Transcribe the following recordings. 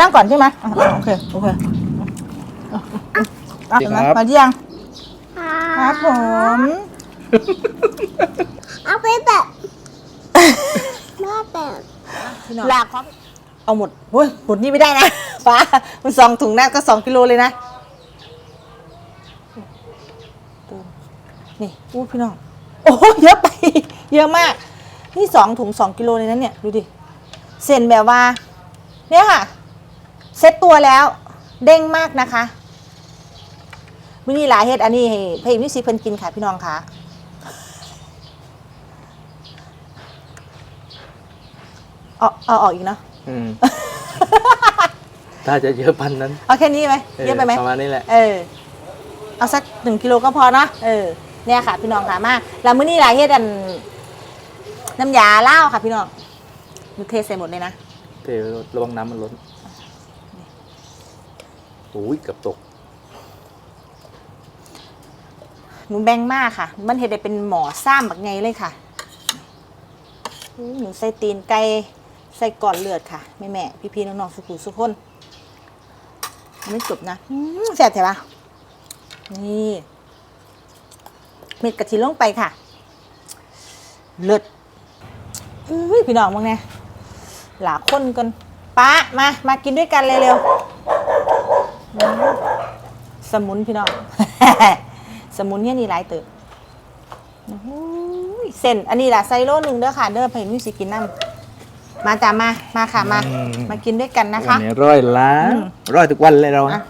นั่งก่อนใช่ไหมอะอะโอเค โอเคอะอะอะสวัสดีครับ มาเที่ยงครับผม เอาไปแบบแม่แบบลากครับเอาหมดเฮ้ยหมดนี่ไม่ได้นะ ฟ้า มันสองถุงนะก็สองกิโลเลยนะนี่อู้พี่น้อง โอ้โหเยอะไป เยอะมาก นี่สองถุงสองกิโลเลยนะเนี่ย ดูดิ เส้นแบบว่า เนี่ยค่ะ เซ็ตตัวแล้ว เด้งมากนะคะมินี่หลายเฮ็ดอันนี้ให้เพลงมิวสิเพิ่นกินค่ะพี่น้องค่ะเอาเอาออกอีกเนาะอืมถ้าจะเยอะพันนั้น เอาแค่นี้ไหมเยอะไปไหมประมาณนี้แหละ เออ เอาสักหนึ่งกิโลก็พอเนาะเออ เนี่ยค่ะ พี่น้องค่ะมาแล้วมื้อนี้หลายเฮ็ดอัน น้ำยาล่าวค่ะพี่น้องดูเทใส่หมดเลยนะ เทระวังน้ำมันล้นโอุ้ยเกือบตก หนูแบงมากค่ะ มันเห็ดได้เป็นหมอซ้ำแบบไงเลยค่ะหนูใส่ตีนไก่ใส่ก่อนเลือดค่ะ แม่แม่พี่พี่ๆน้องๆสุขุสุขคนยังไม่จบนะอื้อแซ่บใช่ปะนี่เม็ดกะทิลงไปค่ะ เลือดอุ้ยพี่น้องมึงเนี่ยหลาคนกันป้ามา มากินด้วยกันเร็วๆ สมุนพี่น้อง สมุนเนี่ยนี่หลายเติบโอ้โหเส้นอันนี้ล่ะไซโลหนึ่งเด้อค่ะเด้อเพนมิวสิกินน้ำมาจ้ามามาค่ะมา อืม มากินด้วยกันนะคะ วันนี้ร้อยล้านอืม ร้อยทุกวันเลยเราอะ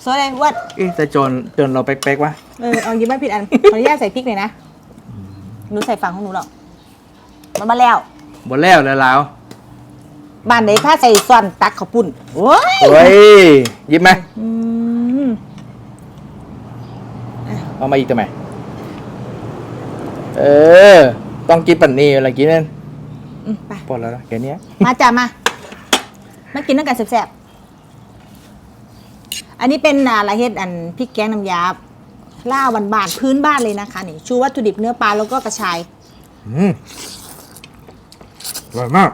โซเลยวัดเอ๊ะแต่จนจนเราเป๊กๆวะเออเอายิ้มไม่ผิดอัน ขออนุญาตใส่พริกหน่อยนะหนูใส่ฝั่งของหนูหรอกมันมาแล้วหมดแล้วแล้วเรา บ้านไหนผ้าใส่ซ่อนตักข้าวปุ้นโอ้ยโอ้ยหยิบไหมอืมเอามาอีกทำไมเออ ต้องกินปันนี้อะไรกินนั่นอืมไปพอแล้วนะแค่เนี้ยมาจ้ามามากินน้ำกันแซ่บๆอันนี้เป็นอะไรเฮ็ดอันพริกแกงน้ำยาล่าวันบานๆพื้นบ้านเลยนะคะนี่ชูวัตถุดิบเนื้อปลาแล้วก็กระชายอืมอร่อยมาก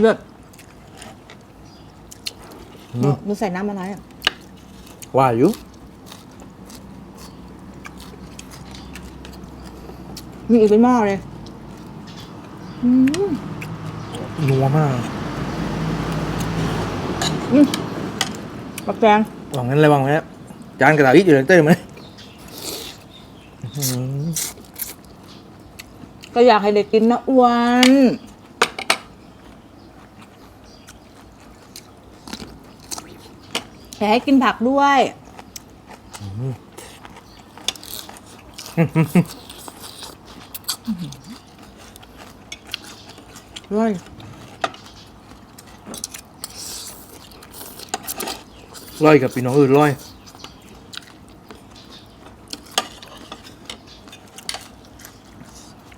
เลิศหนูหนูใส่น้ำอะไรอะว่าอยู่มีอีกเป็นหม้อเลยอืมนัวมากปักแตงหวังงั้นระวังไว้นะจานกระดาษอีกอยู่เลยเต้ยไหมอื้อหือก็อยากให้เด็กกินนะอ้วน แต่ให้กินผักด้วยร้อยร้อยกับพี่น้องอื่นร้อย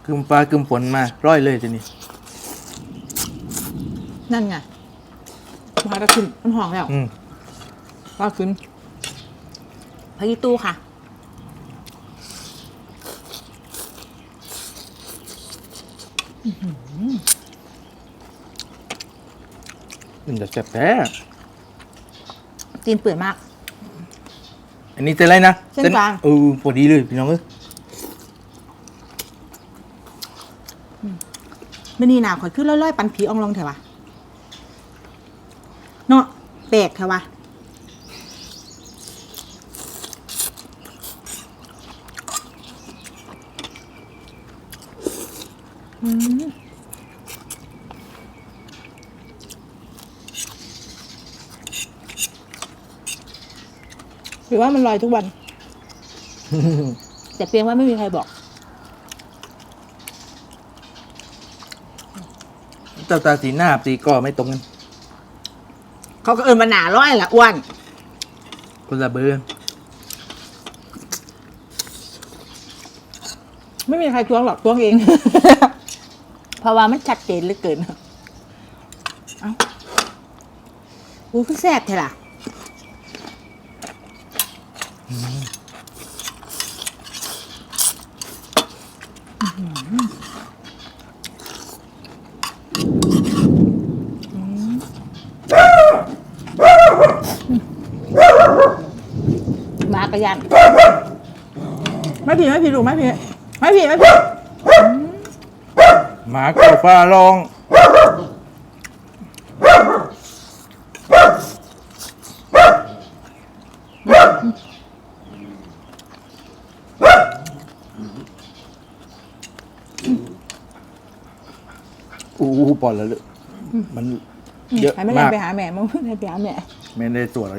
กึมปลากึมฝนมาร้อยเลยทีนี้นั่นไงมาตะขึ้นมันหอมแล้ว อืม ปลาขึ้นพายิตู้ค่ะ มันจะแซ่บแท้จีนเปื่อยมาก อันนี้เต้นอะไรนะเส้นกลาง เออพอดีเลยพี่น้องเอ้ยไม่นี่หนาข่อยขึ้นล่อยๆ ปันผีอองลองเถอะวะเนาะแปลกเถอะวะ หรือว่ามันลอยทุกวัน แต่เพียงว่าไม่มีใครบอก เจ้าตาสีหน้าสีก็ไม่ตรงกันเขาก็เอินมาหนาร้อยละอ้วน คนละเบอร์ไม่มีใครทวงหรอกทวงเองเพ ราะว่ามันชัดเจนเหลือเกินเอาอู้คือแซ่บเท่ล่ะมากระยันไม่ผิดไม่ผิดดูไม่ผิดไม่ผิดไม่ผิด หมาเก่าฟ้าร้อง อู้หูปอนแล้วเลยมันเยอะให้ไม่มาได้กไปหาแม่มึงไม่ได้ไปหาแม่ไม่ได้ตรวจอะไร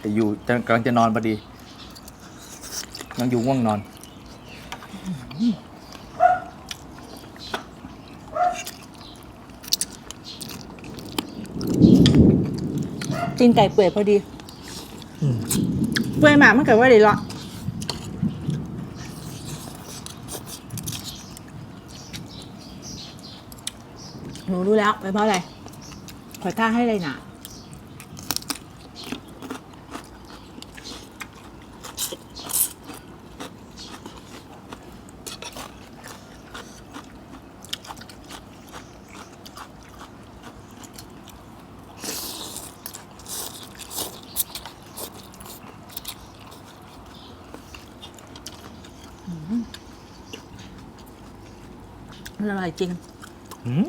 แต่อยู่จะกำลังจะนอนพอดียังอยู่ง่วงนอน ตีนไก่เปื่อยพอดีเปื่อยมากมันเกิดว่าเดี๋ยวรอหนูรู้แล้วไปเพราะอะไร ขอท่าให้เลยนะ มันอร่อยจริงหืม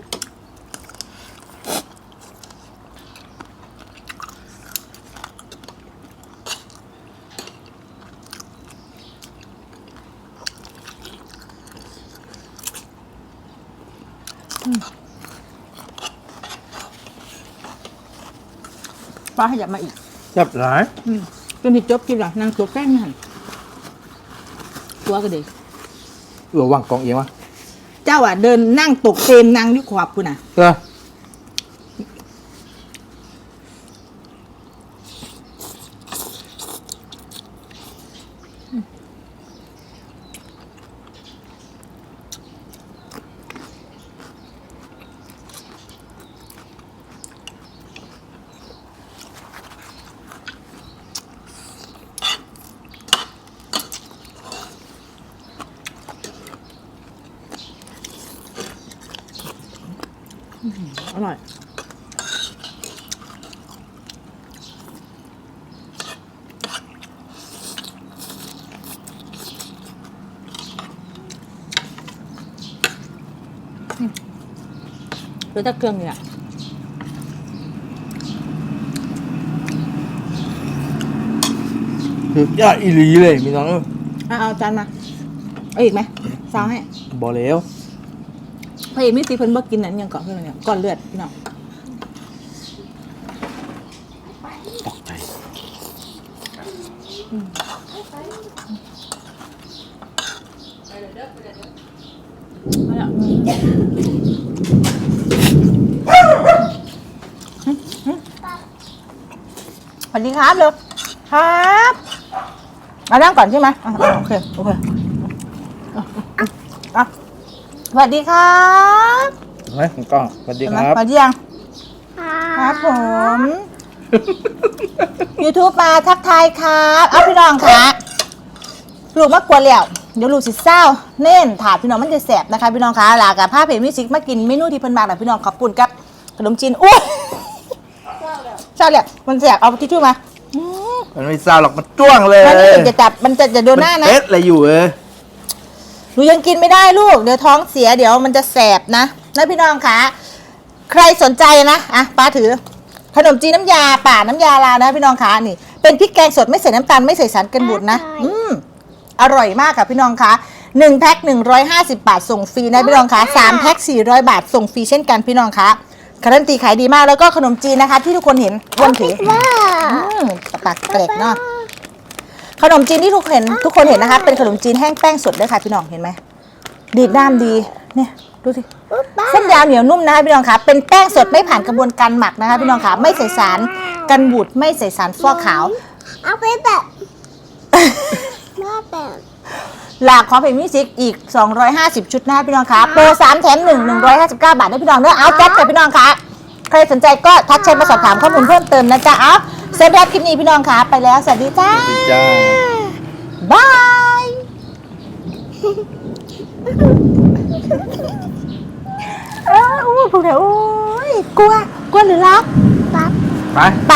ป้าขยับมาอีกจับหลายอืมจนที่จบกินหรอนางตัวแกล้งไม่หันตัวก็เด็กเออว่างกองเอียงวะ เจ้าอะเดินนั่งตกเตมนนางอยุขวบคุณอะ เออร่อย หรือถ้าเครื่องเนี่ยคือยอดอีหลีเลยมีน้องเออเอาเอาจานมาเอาอีกไหมซาวให้บอแล้วพระเอกมิตรีเพิ่นบ่กินนั่นยังก่อนเพิ่นว่าเนี่ยก่อนเลือดพี่น้องตกใจเอาละ วัสดีครับเร็วครับมานั่งก่อนใช่ไหมอะอะโอเคโอเคอะอะอะสวัสดีครับเฮ้ยคุณก้องสวัสดีเห็นคไหมรับสวัสดียังครับผม YouTube มาทักทายครับเอาพี่น้องค่ะลูกมากวนแล้วเดี๋ยวลูกสิเศร้าเน่นถาดพี่น้องมันจะแสบนะคะพี่น้องคะลากับผ้าเพจมิวสิกมากินเมนูที่เพิ่นมาแบบพี่น้องขอบคุณครับขนมจีนอุ้ย เศร้าแล้วมันแสบเอาทิชชู่มาอืมมันไม่ซาหรอกมันจ้วงเลยมันนี่จะจับมันจะจะโดนหน้านะมัเป๊ะอะไรอยู่เออหนูยังกินไม่ได้ลูก เดี๋ยวท้องเสียเดี๋ยวมันจะแสบนะนะพี่น้องคะใครสนใจนะอะป้าถือ ขนมจีนน้ำยาป่าน้ำยาลาวนะพี่น้องคะนี่ เป็นพริกแกงสดไม่ใส่น้ำตาลไม่ใส่สารกันบูดนะ อืมอร่อยมากค่ะพี่น้องคะหนึ่งแพ็คหนึ่งร้อยห้าสิบบาทส่งฟรีนะพี่น้องคะสามแพ็คสี่ร้อยบาทส่งฟรีเช่นกันพี่น้องคะ การันตีขายดีมากแล้วก็ขนมจีนนะคะ ที่ทุกคนเห็นวนถือว่าอืมปากเกร็ดเนาะขนมจีนที่ทุกเห็นทุกคนเห็นนะคะ เป็นขนมจีนแห้งแป้งสดด้วยค่ะพี่น้องเห็นไหมดีดน้ำดีเนี่ยดูสิป้าเส้นยาวเหนียวนุ่มนะคะพี่น้องคะเป็นแป้งสดไม่ผ่านกระบวนการหมักนะคะพี่น้องคะไม่ใส่สารกันบูดไม่ใส่สารฟอกขาว เอาไปแบบแม่แบบ หลากของเพลงมิวสิกอีก 250 ชุดนะคะพี่น้องคะโปร3แถม1 159 บาทนะพี่น้องเนื้อเอาแจ็คกับพี่น้องคะใครสนใจก็ทักแชทมาสอบถามข้อมูลเพิ่มเติมนะจ๊ะเอาสำหรับคลิปนี้พี่น้องคะไปแล้ว สวัสดีจ้าจ้าบาย เอออู้พวกเธอโอ้ยกลัวกลัวหรือรักปั๊บไป ไป